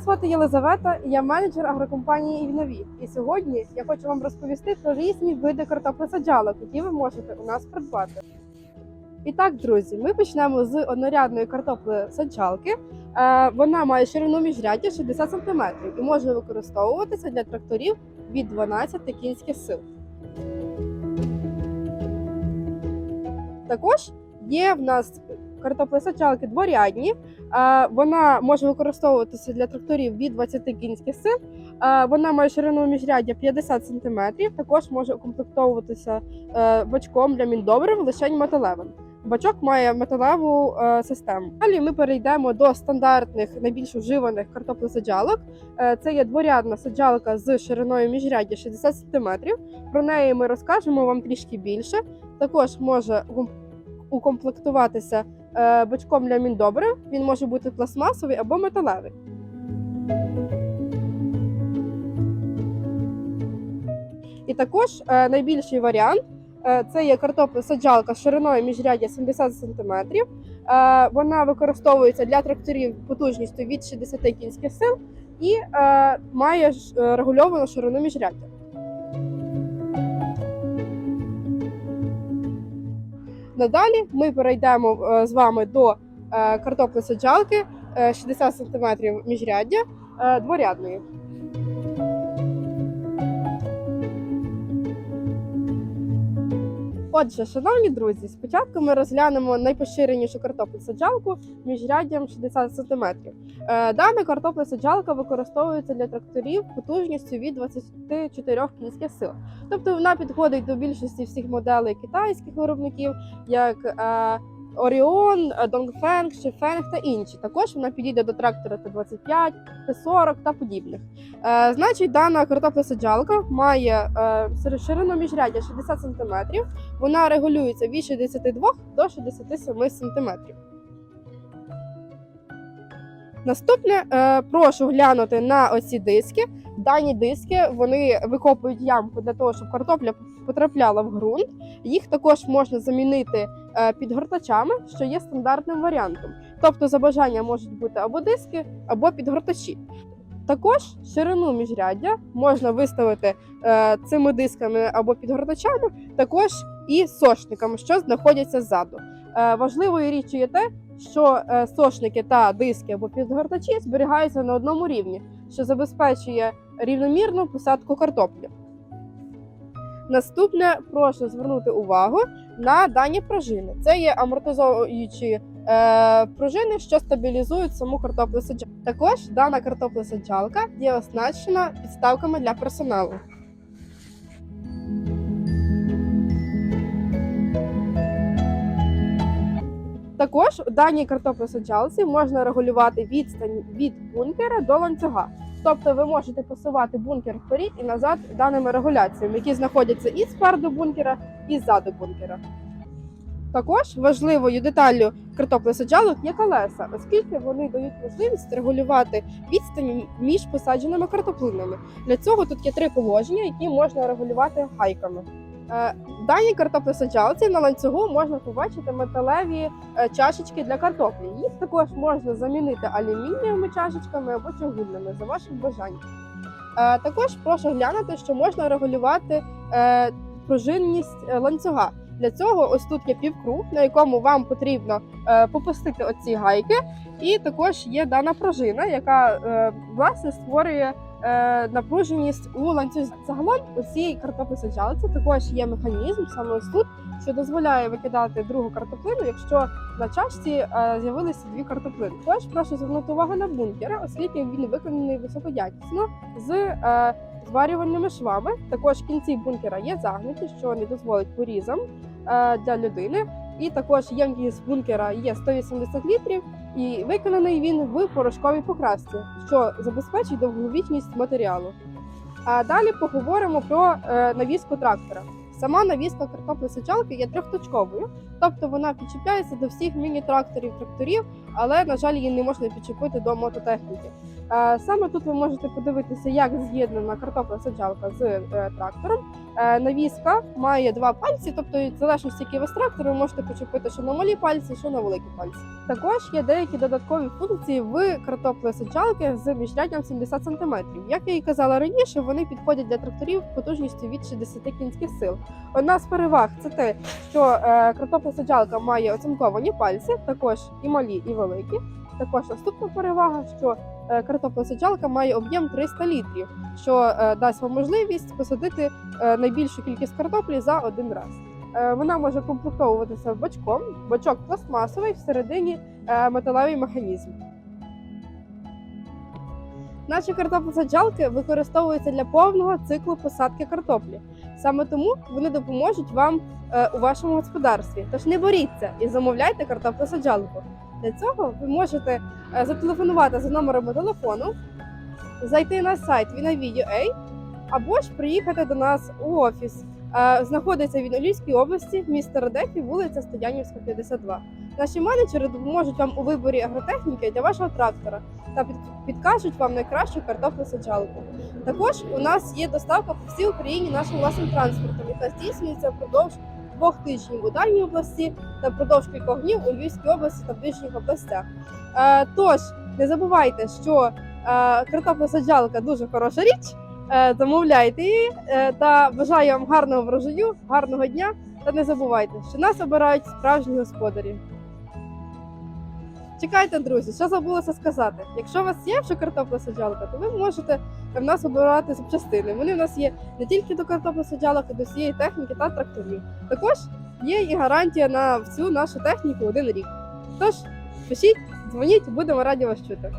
звати Єлизавета, я менеджер агрокомпанії Івнові. І сьогодні я хочу вам розповісти про різні види картоплесаджалок, які ви можете у нас придбати. І так, друзі, ми почнемо з однорядної картоплесаджалки. Е, Вона має ширину міжряддя 60 см і може використовуватися для тракторів від 12 кінських сил. Також є в нас картоплесаджалки дворядні. Вона може використовуватися для тракторів від 20 кінських сил. Вона має ширину міжряддя 50 см. Також може укомплектовуватися е, бачком для міндобрив лише металевим. Бачок має металеву е, систему. Далі ми перейдемо до стандартних найбільш вживаних картоплесаджалок. Е, Це є дворядна саджалка з шириною міжряддя 60 см. Про неї ми розкажемо вам трішки більше. Також може укомплектуватися е, бачком для міндобрив. Він може бути пластмасовий або металевий. І також е, найбільший варіант е, це є картоплесаджалка з шириною міжряддя 70 см. Вона використовується для тракторів потужністю від 60 кінських сил і має регульовану ширину міжряддя. Надалі ми перейдемо е, з вами до е, картоплесаджалки е, 60 см міжряддя е, дворядної. Отже, шановні друзі, спочатку ми розглянемо найпоширенішу картоплесаджалку міжряддям 60 см. Дана картопля-саджалка використовується для тракторів потужністю від 24 кінських сил. Тобто вона підходить до більшості всіх моделей китайських виробників, як е, Оріон, Донгфенг, Шифенг та інші. Також вона підійде до трактора Т-25, Т-40 та подібних. Е, значить, дана картоплесаджалка має е, ширину міжряддя 60 см. Вона регулюється від 62 до 67 см. Наступне е, прошу глянути на оці диски. Дані диски вони викопують ямку для того, щоб картопля потрапляла в ґрунт. Їх також можна замінити е, підгортачами, що є стандартним варіантом. Тобто, за бажання можуть бути або диски, або підгортачі. Також ширину міжряддя можна виставити е, цими дисками або підгортачами, також і сошниками, що знаходяться ззаду. Е, важливою річчю є те, що е, сошники та диски або підгортачі зберігаються на одному рівні, що забезпечує рівномірну посадку картоплі. Наступне прошу звернути увагу на дані пружини. Це є амортизуючі е, пружини, що стабілізують саму картоплесаджалку. Також дана картоплесаджалка є оснащена підставками для персоналу. Також у даній картоплесаджалці можна регулювати відстань від бункера до ланцюга. Тобто ви можете посувати бункер вперед і назад даними регуляціями, які знаходяться і спереду бункера, і ззаду бункера. Також важливою деталлю картоплесаджалок є колеса, оскільки вони дають можливість регулювати відстані між посадженими картоплинами. Для цього тут є три положення, які можна регулювати гайками. Е, В даній картоплесаджалці на ланцюгу можна побачити металеві е, чашечки для картоплі. Їх також можна замінити алюмінієвими чашечками або чугунними за вашим бажанням. Е, Також прошу глянути, що можна регулювати пружинність ланцюга. Для цього ось тут є півкруг, на якому вам потрібно попустити оці гайки, і також є дана пружина, яка власне створює напруженість у ланцюзі. Загалом у цій картоплесаджалці також є механізм саме ось тут, що дозволяє викидати другу картоплину, якщо на чашці е, з'явилися дві картоплини. Також прошу звернути увагу на бункер, оскільки він виконаний високоякісно з е, зварювальними швами. Також кінці бункера є загнуті, що не дозволить порізам е, для людини. І також ємкість бункера є 180 літрів, і виконаний він в порошковій покрасці, що забезпечить довговічність матеріалу. А далі поговоримо про е, навіску трактора. Сама навіска картоплесаджалки є трьохточковою, тобто вона підчіпляється до всіх міні-тракторів, тракторів але на жаль, її не можна підчепити до мототехніки. Е, Саме тут ви можете подивитися, як з'єднана картоплесаджалка з е, трактором. Е, Навіска має два пальці, тобто в залежності, у вас трактор, ви можете почепити що на малі пальці, що на великі пальці. Також є деякі додаткові функції в картоплесаджалки з міжряддям 70 см. Як я і казала раніше, вони підходять для тракторів потужністю від 60 кінських сил. Одна з переваг це те, що е, картоплесаджалка має оцинковані пальці, також і малі, і великі. Також наступна перевага, що е, картоплесаджалка має об'єм 300 літрів, що е, дасть вам можливість посадити найбільшу кількість картоплі за один раз. Вона може комплектовуватися бачком, бачок пластмасовий, всередині металевий механізм. Наші картоплесаджалки використовуються для повного циклу посадки картоплі. Саме тому вони допоможуть вам е, у вашому господарстві. Тож не боріться і замовляйте картоплесаджалку. Для цього ви можете е, зателефонувати за номерами телефону, зайти на сайт Vinavideo.ua або ж приїхати до нас у офіс. Е, Знаходиться він у Львівській області, місто Радехів, вулиця Стоянівська, 52. Наші менеджери допоможуть вам у виборі агротехніки для вашого трактора та підкажуть вам найкращу картоплесаджалку. Також у нас є доставка по всій Україні нашим власним транспортом, яка здійснюється впродовж двох тижнів у Дальній області та впродовж кількох днів у Львівській області та ближніх областях. Е, тож не забувайте, що е, картоплесаджалка дуже хороша річ. Е, замовляйте її та бажаю вам гарного врожаю, гарного дня. Та не забувайте, що нас обирають справжні господарі. Чекайте, друзі, що забулося сказати. Якщо у вас є вже картоплесаджалка, то ви можете в нас обирати запчастини. Вони в нас є не тільки до картоплесаджалок, а до всієї техніки та тракторів. Також є і гарантія на всю нашу техніку один рік. Тож пишіть, дзвоніть, будемо раді вас чути.